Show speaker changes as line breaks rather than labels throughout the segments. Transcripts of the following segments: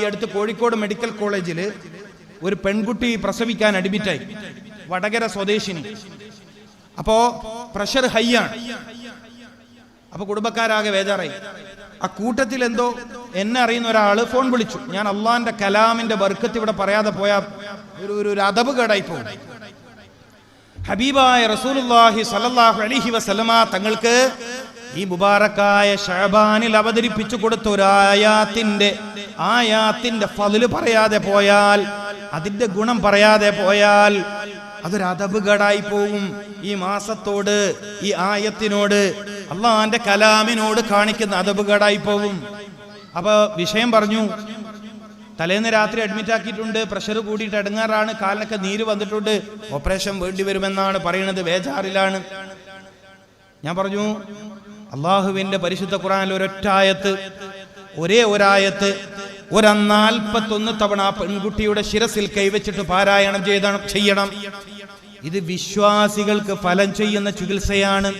ഈ അടുത്ത് കോഴിക്കോട് മെഡിക്കൽ കോളേജിൽ ഒരു പെൺകുട്ടി പ്രസവിക്കാൻ അഡ്മിറ്റായി. വടകര സ്വദേശിനി. അപ്പോ പ്രഷർ ഹൈ ആണ് അപ്പൊ കുടുംബക്കാരാകെ വേജാറായി ആ കൂട്ടത്തിൽ എന്തോ എന്നെ അറിയുന്ന ഒരാൾ ഫോൺ വിളിച്ചു. ഞാൻ അള്ളാന്റെ കലാമിന്റെ ബർക്കത്ത് ഇവിടെ പറയാതെ പോയാ ഒരു ഒരു അതബ് കേടായി പോകും. ഹബീബായ റസൂലുള്ളാഹി സ്വല്ലല്ലാഹു അലൈഹി തങ്ങൾക്ക് ഈ മുബാറക്കായ ഷഹബാനിൽ അവതരിപ്പിച്ചു കൊടുത്ത ഒരു ആയാത്തിന്റെ ഫതിൽ പറയാതെ പോയാൽ അതിന്റെ ഗുണം പറയാതെ പോയാൽ അതൊരു പോവും. ഈ മാസത്തോട് ഈ ആയത്തിനോട് അള്ളാന്റെ കലാമിനോട് കാണിക്കുന്ന അതപകടായി പോകും അപ്പൊ വിഷയം പറഞ്ഞു. തലേന്ന് രാത്രി അഡ്മിറ്റ് ആക്കിയിട്ടുണ്ട്. പ്രഷർ കൂടിയിട്ട് അടങ്ങാറാണ്. കാലിനൊക്കെ നീര് വന്നിട്ടുണ്ട്. ഓപ്പറേഷൻ വേണ്ടി വരുമെന്നാണ് പറയുന്നത്. ബേജാറിലാണ്. ഞാൻ പറഞ്ഞു അള്ളാഹുവിന്റെ പരിശുദ്ധ ഖുറാനിൽ ഒരൊറ്റായത്ത് ഒരേ ഒരായത്ത് ഒരന്നാൽപ്പത്തൊന്ന് തവണ ആ പെൺകുട്ടിയുടെ ശിരസിൽ കൈവച്ചിട്ട് പാരായണം ചെയ്ത ചെയ്യണം. ഇത് വിശ്വാസികൾക്ക് ഫലം ചെയ്യുന്ന ചികിത്സയാണ്.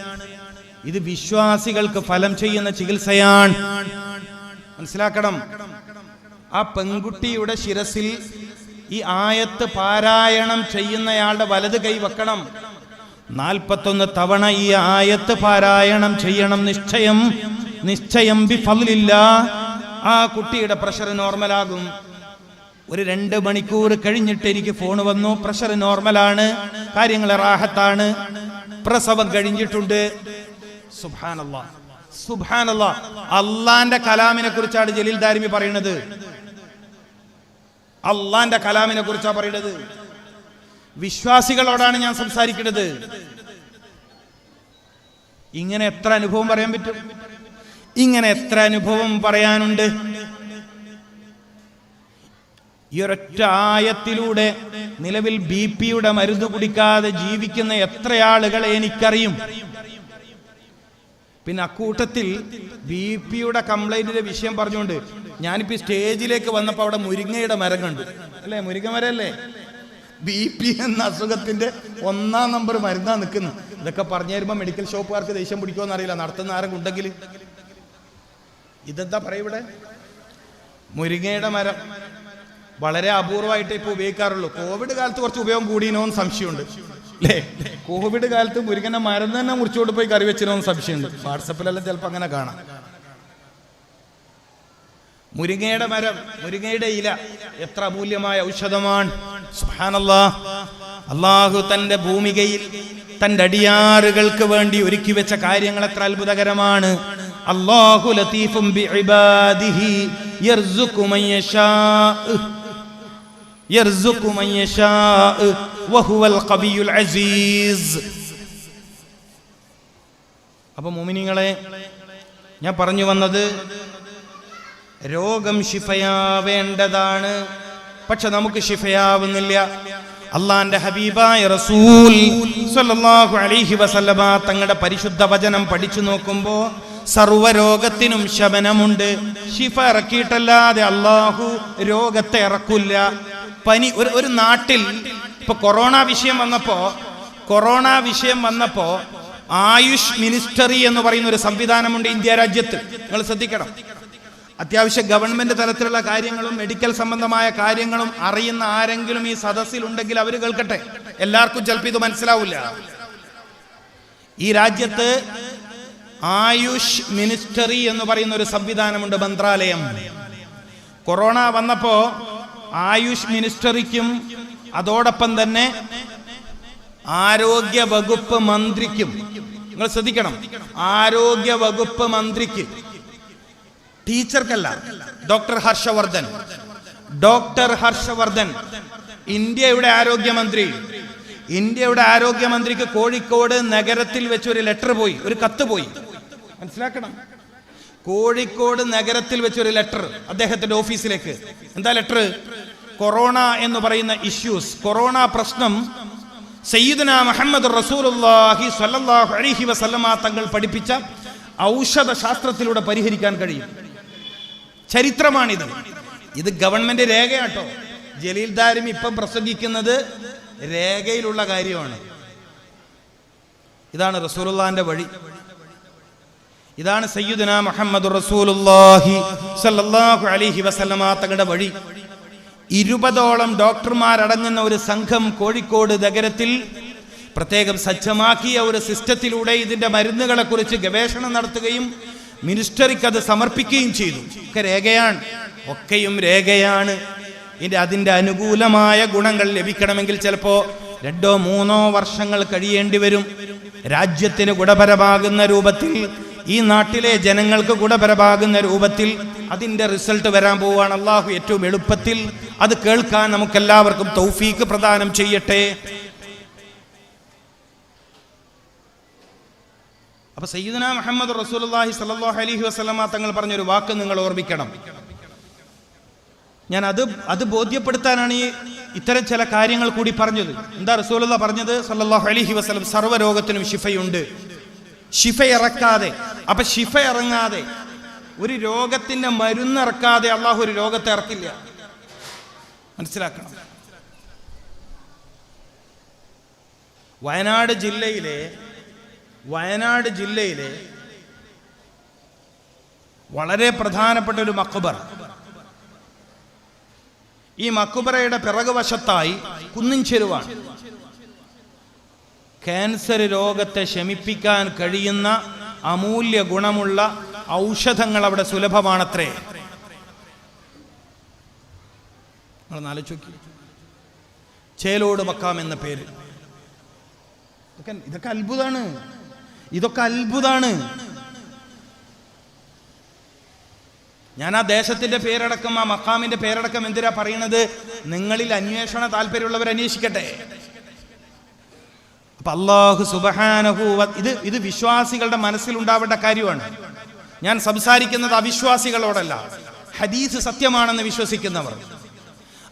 ഇത് വിശ്വാസികൾക്ക് ഫലം ചെയ്യുന്ന ചികിത്സയാണ്. മനസ്സിലാക്കണം? ആ പെൺകുട്ടിയുടെ ശിരസിൽ ഈ ആയത്ത് പാരായണം ചെയ്യുന്നയാളുടെ വലത് കൈ വെക്കണം. നാൽപ്പത്തൊന്ന് തവണ ഈ ആയത്ത് പാരായണം ചെയ്യണം. നിശ്ചയം. നിശ്ചയം ബി ബിഫലില്ല ആ കുട്ടിയുടെ പ്രഷർ നോർമലാകും. ഒരു രണ്ട് മണിക്കൂർ കഴിഞ്ഞിട്ട് എനിക്ക് ഫോൺ വന്നു. പ്രഷർ നോർമലാണ്. കാര്യങ്ങൾ റാഹത്താണ്. പ്രസവം കഴിഞ്ഞിട്ടുണ്ട്. സുബാനല്ലാ സുബാനല്ലാ അള്ളാന്റെ കലാമിനെ കുറിച്ചാണ് ജലീൽ ദാരിമി പറയുന്നത്. അള്ളാന്റെ കലാമിനെ കുറിച്ചാണ് പറയുന്നത്. വിശ്വാസികളോടാണ് ഞാൻ സംസാരിക്കുന്നത്. ഇങ്ങനെ എത്ര അനുഭവം പറയാൻ പറ്റും? ഇങ്ങനെ എത്ര അനുഭവം പറയാനുണ്ട്? ഈ ഒരൊറ്റ ആയത്തിലൂടെ നിലവിൽ ബി പിയുടെ മരുന്ന് കുടിക്കാതെ ജീവിക്കുന്ന എത്ര ആളുകളെ എനിക്കറിയും? പിന്നെ അക്കൂട്ടത്തിൽ ബി പിയുടെ കംപ്ലൈന്റിന്റെ വിഷയം പറഞ്ഞുകൊണ്ട് ഞാനിപ്പോ സ്റ്റേജിലേക്ക് വന്നപ്പോൾ അവിടെ മുരിങ്ങയുടെ മരം കണ്ടു. അല്ലേ? മുരിങ്ങ മരല്ലേ ബി പി എന്ന അസുഖത്തിന്റെ ഒന്നാം നമ്പർ മരുന്നാ നിൽക്കുന്നു ഇതൊക്കെ പറഞ്ഞു തരുമ്പോ മെഡിക്കൽ ഷോപ്പുകാർക്ക് ദേഷ്യം പിടിക്കുമോ അറിയില്ല നടത്തുന്ന ആരും ഉണ്ടെങ്കിൽ ഇതെന്താ പറയും ഇവിടെ? മുരിങ്ങയുടെ മരം. വളരെ അപൂർവമായിട്ട് ഇപ്പൊ ഉപയോഗിക്കാറുള്ളൂ. കോവിഡ് കാലത്ത് കുറച്ച് ഉപയോഗം കൂടിയനോ എന്ന് സംശയമുണ്ട്. അല്ലേ? കോവിഡ് കാലത്ത് മുരുകനെ മരുന്ന് തന്നെ മുറിച്ചുകൊണ്ട് പോയി കറി വെച്ചിനോ സംശയമുണ്ട്. വാട്സപ്പിലെല്ലാം ചിലപ്പോൾ അങ്ങനെ കാണാം. മുരിങ്ങയുടെ മരം മുരിങ്ങയുടെ ഇല എത്ര അമൂല്യമായ ഔഷധമാണ്. അള്ളാഹു തന്റെ ഭൂമികയിൽ തന്റെ അടിയാറുകൾക്ക് വേണ്ടി ഒരുക്കി വെച്ച കാര്യങ്ങൾ എത്ര അത്ഭുതകരമാണ്. അള്ളാഹു ലത്തീഫും അപ്പൊ മോമിനിങ്ങളെ ഞാൻ പറഞ്ഞു വന്നത് രോഗം ശിഫയാവേണ്ടതാണ്. പക്ഷെ നമുക്ക് ശിഫയാവുന്നില്ല. അള്ളാന്റെ ഹബീബായ റസൂൽ സല്ലല്ലാഹു അലൈഹി വസല്ലമ തങ്ങളുടെ പരിശുദ്ധ വചനം പഠിച്ചു നോക്കുമ്പോ സർവരോഗത്തിനും ശമനമുണ്ട്. ശിഫ ഇറക്കിയിട്ടല്ലാതെ അള്ളാഹു രോഗത്തെ ഇറക്കില്ല. പനി ഒരു ഒരു നാട്ടിൽ ഇപ്പൊ കൊറോണ വിഷയം വന്നപ്പോ കൊറോണ വിഷയം വന്നപ്പോ ആയുഷ് മിനിസ്റ്ററി എന്ന് പറയുന്ന ഒരു സംവിധാനമുണ്ട് ഇന്ത്യ രാജ്യത്ത്. നിങ്ങൾ ശ്രദ്ധിക്കണം. അത്യാവശ്യം ഗവൺമെന്റ് തലത്തിലുള്ള കാര്യങ്ങളും മെഡിക്കൽ സംബന്ധമായ കാര്യങ്ങളും അറിയുന്ന ആരെങ്കിലും ഈ സദസ്സിലുണ്ടെങ്കിൽ അവർ കേൾക്കട്ടെ. എല്ലാവർക്കും ചിലപ്പോൾ ഇത് മനസ്സിലാവില്ല. ഈ രാജ്യത്ത് ആയുഷ് മിനിസ്റ്ററി എന്ന് പറയുന്ന ഒരു സംവിധാനമുണ്ട് മന്ത്രാലയം. കൊറോണ വന്നപ്പോ ആയുഷ് മിനിസ്റ്ററിക്കും അതോടൊപ്പം തന്നെ ആരോഗ്യ വകുപ്പ് മന്ത്രിക്കും. നിങ്ങൾ ശ്രദ്ധിക്കണം. ആരോഗ്യ വകുപ്പ് മന്ത്രിക്ക് ടീച്ചർക്കല്ല ഡോക്ടർ ഹർഷവർദ്ധൻ. ഡോക്ടർ ഹർഷവർദ്ധൻ ഇന്ത്യയുടെ ആരോഗ്യമന്ത്രി. ഇന്ത്യയുടെ ആരോഗ്യമന്ത്രിക്ക് കോഴിക്കോട് നഗരത്തിൽ വെച്ച് ഒരു ലെറ്റർ പോയി ഒരു കത്ത് പോയി. മനസ്സിലാക്കണം? കോഴിക്കോട് നഗരത്തിൽ വെച്ച് ഒരു ലെറ്റർ അദ്ദേഹത്തിന്റെ ഓഫീസിലേക്ക്. എന്താ ലെറ്റർ കൊറോണ എന്ന് പറയുന്ന ഇഷ്യൂസ് കൊറോണ പ്രശ്നം സയ്യിദന മുഹമ്മദ് റസൂലുള്ളാഹി സ്വല്ലല്ലാഹു അലൈഹി വസല്ലമ തങ്ങൾ പഠിപ്പിച്ച ഔഷധ ശാസ്ത്രത്തിലൂടെ പരിഹരിക്കാൻ കഴിയും. ചരിത്രമാണിത്. ഇത് ഗവൺമെന്റ് രേഖയാട്ടോ. ജലീൽ ദാരും ഇപ്പം പ്രസംഗിക്കുന്നത് രേഖയിലുള്ള കാര്യമാണ്. ഇതാണ് റസൂലുള്ളാന്റെ വഴി. ഇതാണ് സയ്യിദുന മുഹമ്മദ് റസൂലുള്ളാഹി സല്ലല്ലാഹു അലൈഹി വസല്ലമ തങ്ങളുടെ വഴി. ഇരുപതോളം ഡോക്ടർമാരടങ്ങുന്ന ഒരു സംഘം കോഴിക്കോട് നഗരത്തിൽ പ്രത്യേകം സജ്ജമാക്കിയ ഒരു സിസ്റ്റത്തിലൂടെ ഇതിന്റെ മരുന്നുകളെ കുറിച്ച് ഗവേഷണം നടത്തുകയും മിനിസ്റ്ററിക്ക് അത് സമർപ്പിക്കുകയും ചെയ്തു. ഒക്കെ രേഖയാണ്. ഒക്കെയും രേഖയാണ്. ഇതിന്റെ അതിന്റെ അനുകൂലമായ ഗുണങ്ങൾ ലഭിക്കണമെങ്കിൽ ചിലപ്പോ രണ്ടോ മൂന്നോ വർഷങ്ങൾ കഴിയേണ്ടി വരും. രാജ്യത്തിന് ഗുണപരമാകുന്ന രൂപത്തിൽ ഈ നാട്ടിലെ ജനങ്ങൾക്ക് ഗുണപരമാകുന്ന രൂപത്തിൽ അതിന്റെ റിസൾട്ട് വരാൻ പോവുകയാണ് അള്ളാഹു ഏറ്റവും എളുപ്പത്തിൽ. അത് കേൾക്കാൻ നമുക്കെല്ലാവർക്കും തൗഫീക്ക് പ്രദാനം ചെയ്യട്ടെ. അപ്പൊ സയ്യിദന മുഹമ്മദ് റസൂലുള്ളാഹി സ്വല്ലല്ലാഹു അലഹി വസ്ലമ തങ്ങൾ പറഞ്ഞൊരു വാക്ക് നിങ്ങൾ ഓർമ്മിക്കണം. ഞാൻ അത് അത് ബോധ്യപ്പെടുത്താനാണ് ഈ ഇത്തരം ചില കാര്യങ്ങൾ കൂടി പറഞ്ഞത്. എന്താ റസൂലുള്ള പറഞ്ഞത്? സല്ലാഹു അലഹി വസ്ലം സർവരോഗത്തിനും ശിഫയുണ്ട്. ശിഫ ഇറക്കാതെ അപ്പൊ ശിഫ ഇറങ്ങാതെ ഒരു രോഗത്തിന്റെ മരുന്ന് ഇറക്കാതെ അള്ളാഹു ഒരു രോഗത്തെ ഇറക്കില്ല. മനസ്സിലാക്കണം. വയനാട് ജില്ലയിലെ വയനാട് ജില്ലയിലെ വളരെ പ്രധാനപ്പെട്ട ഒരു മക്കുബർ ഈ മക്കുബറയുടെ പിറകുവശത്തായി കുന്നിൻ ചെരുവാണ്. ക്യാൻസർ രോഗത്തെ ശമിപ്പിക്കാൻ കഴിയുന്ന അമൂല്യ ഗുണമുള്ള ഔഷധങ്ങൾ അവിടെ സുലഭമാണത്രേ. ചേലോട് മക്കാം എന്ന പേര്. ഇതൊക്കെ ഇതൊക്കെ അത്ഭുതാണ്. ഇതൊക്കെ അത്ഭുതമാണ് ഞാൻ ആ ദേശത്തിന്റെ പേരടക്കം ആ മക്കാമിന്റെ പേരടക്കം എന്തിനാ പറയുന്നത്? നിങ്ങളിൽ അന്വേഷണ താല്പര്യമുള്ളവർ അന്വേഷിക്കട്ടെ. അപ്പൊ സുബഹാനഹു ഇത് ഇത് വിശ്വാസികളുടെ മനസ്സിലുണ്ടാവേണ്ട കാര്യമാണ്. ഞാൻ സംസാരിക്കുന്നത് അവിശ്വാസികളോടല്ല. ഹദീസ് സത്യമാണെന്ന് വിശ്വസിക്കുന്നവർ.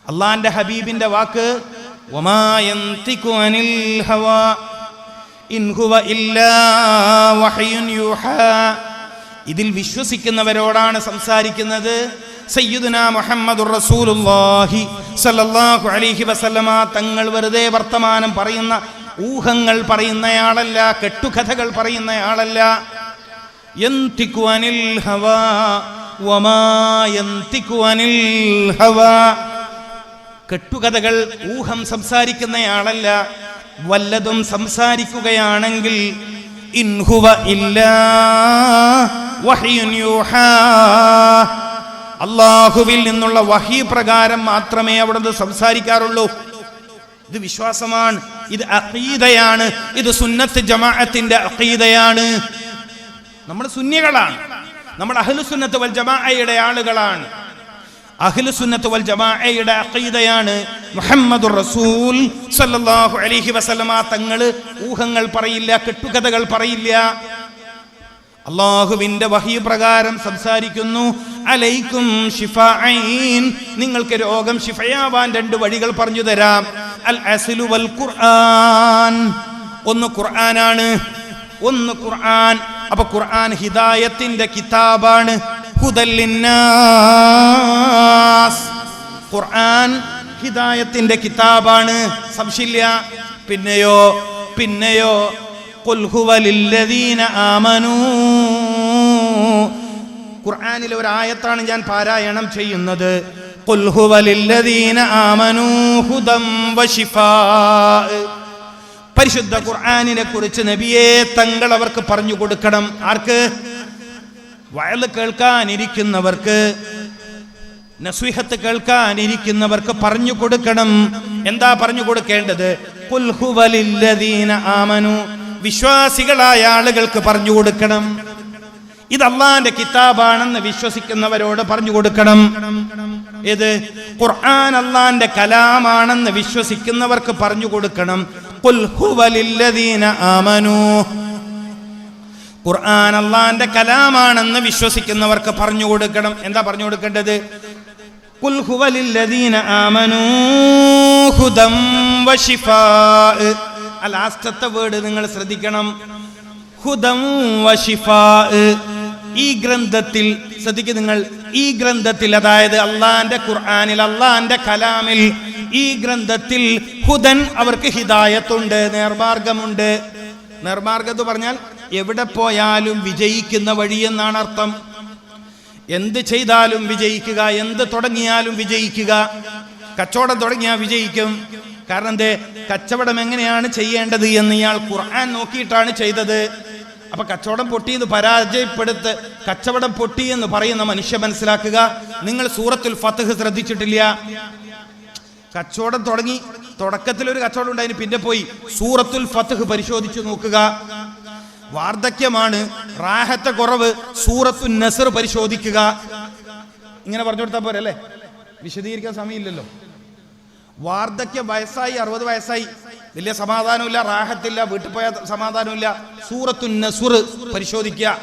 അള്ളാന്റെ ഹബീബിന്റെ വാക്ക് അനിൽ ഹവാ ഇൻ ഹുവ ഇല്ലാ വഹയുൻ യൂഹാ. ഇതിൽ വിശ്വസിക്കുന്നവരോടാണ് സംസാരിക്കുന്നത് സയ്യിദുന മുഹമ്മദുർ റസൂലുള്ളാഹി സല്ലല്ലാഹു അലൈഹി വസല്ലമ. തങ്ങൾ വെറുതെ വർത്തമാനം പറയുന്ന ഊഹങ്ങൾ പറയുന്നയാളല്ല കെട്ടുകഥകൾ പറയുന്നയാളല്ല. യന്തിഖു അനിൽ ഹവാ വമാ യന്തിഖു അനിൽ ഹവാ. കെട്ടുകഥകൾ ഊഹം സംസാരിക്കുന്നയാളല്ല. വല്ലതും സംസാരിക്കുകയാണെങ്കിൽ ഇൻഹുവ അള്ളാഹുവിൽ നിന്നുള്ള വഹി പ്രകാരം മാത്രമേ അവിടുന്ന് സംസാരിക്കാറുള്ളൂ. ഇത് വിശ്വാസമാണ്. ഇത് അഖീദയാണ്. ഇത് സുന്നത്ത് ജമാഅത്തിന്റെ അഖീദയാണ്. നമ്മൾ സുന്നികളാണ്. നമ്മൾ അഹ്ലു സുന്നത്ത് വൽ ജമാഅയുടെ ആളുകളാണ്. അഹ്ലു സുന്നത്ത് വൽ ജമാഅയുടെ അഖീദയാണ് മുഹമ്മദ് റസൂൽ സല്ലല്ലാഹു അലൈഹി വസല്ലമ തങ്ങൾ ഊഹങ്ങൾ പറയില്ല കെട്ടുകഥകൾ പറയില്ല. അള്ളാഹുവിന്റെ വഹി പ്രകാരം സംസാരിക്കുന്നു. അലൈക്കും ഷിഫൈൻ നിങ്ങൾക്ക് രോഗം ഷിഫയാവാൻ രണ്ട് വഴികൾ പറഞ്ഞു തരാം. അൽ അസ്ലു വൽ ഖുർആൻ. ഒന്ന് ഖുർആനാണ്. ഒന്ന് ഖുർആൻ. അപ്പൊ ഖുർആൻ ഹിദായത്തിന്റെ കിതാബാണ്. ഖുർആൻ ഹിദായത്തിന്റെ കിതാബാണ്. സംശയില്ല? പിന്നെയോ? പിന്നെയോ? ആമനൂ. ഖുർആനിലെ ഒരു ആയത്താണ് ഞാൻ പാരായണം ചെയ്യുന്നത്. പരിശുദ്ധ ഖുർആാനിനെ കുറിച്ച് നബിയെ തങ്ങൾ അവർക്ക് പറഞ്ഞു കൊടുക്കണം. ആർക്ക്? വയൽ കേൾക്കാനിരിക്കുന്നവർക്ക് നസ്വിഹത്ത് കേൾക്കാനിരിക്കുന്നവർക്ക് പറഞ്ഞു കൊടുക്കണം. എന്താ പറഞ്ഞു കൊടുക്കേണ്ടത്? ആമനു. വിശ്വാസികളായ ആളുകൾക്ക് പറഞ്ഞു കൊടുക്കണം. ഇത് അള്ളാന്റെ കിതാബാണെന്ന് വിശ്വസിക്കുന്നവരോട് പറഞ്ഞു കൊടുക്കണം. ഇത് ഖുർആൻ അള്ളാന്റെ കലാമാണെന്ന് വിശ്വസിക്കുന്നവർക്ക് പറഞ്ഞു കൊടുക്കണം. ആമനു. ഖുർആൻ അള്ളാന്റെ കലാമാണെന്ന് വിശ്വസിക്കുന്നവർക്ക് പറഞ്ഞു കൊടുക്കണം. എന്താ പറഞ്ഞു കൊടുക്കേണ്ടത്? ആ ലാസ്റ്റത്തെ വേർഡ് നിങ്ങൾ ശ്രദ്ധിക്കണം. ഹുദം ഈ ഗ്രന്ഥത്തിൽ ശ്രദ്ധിക്കുക നിങ്ങൾ ഈ ഗ്രന്ഥത്തിൽ അതായത് അള്ളാന്റെ ഖുർആനിൽ അള്ളാന്റെ കലാമിൽ ഈ ഗ്രന്ഥത്തിൽ ഹുദൻ അവർക്ക് ഹിദായത്തുണ്ട് നേർമാർഗമുണ്ട്. നേർമാർഗം എന്ന് പറഞ്ഞാൽ എവിടെ പോയാലും വിജയിക്കുന്ന വഴിയെന്നാണ് അർത്ഥം. എന്ത് ചെയ്താലും വിജയിക്കുക എന്ത് തുടങ്ങിയാലും വിജയിക്കുക. കച്ചവടം തുടങ്ങിയാൽ വിജയിക്കും. കാരണം എന്തേ കച്ചവടം എങ്ങനെയാണ് ചെയ്യേണ്ടത് എന്ന് ഇയാൾ ഖുർആൻ നോക്കിയിട്ടാണ് ചെയ്തത്. അപ്പൊ കച്ചവടം പൊട്ടിയെന്ന് പരാജയപ്പെടുത്ത് കച്ചവടം പൊട്ടി എന്ന് പറയുന്ന മനുഷ്യ മനസ്സിലാക്കുക. നിങ്ങൾ സൂറത്തുൽ ഫത്തഹ് ശ്രദ്ധിച്ചിട്ടില്ല? കച്ചവടം തുടങ്ങി തുടക്കത്തിൽ ഒരു കച്ചവടം ഉണ്ടായിരുന്നു പിന്നെ പോയി സൂറത്തുൽ ഫത്തഹ് പരിശോധിച്ചു നോക്കുക. വാർദ്ധക്യമാണ്. റാഹത്തെ കുറവ് സൂറത്തു നസർ പരിശോധിക്കുക. ഇങ്ങനെ പറഞ്ഞു കൊടുത്താൽ പോരെ അല്ലേ? വിശദീകരിക്കാൻ സമയമില്ലല്ലോ. വാർദ്ധക്യ വയസ്സായി അറുപത് വയസ്സായി. വലിയ സമാധാനമില്ല റാഹത്തില്ല വീട്ടിൽ പോയ സമാധാനമില്ല. സൂറത്തു നസുർ പരിശോധിക്കുക.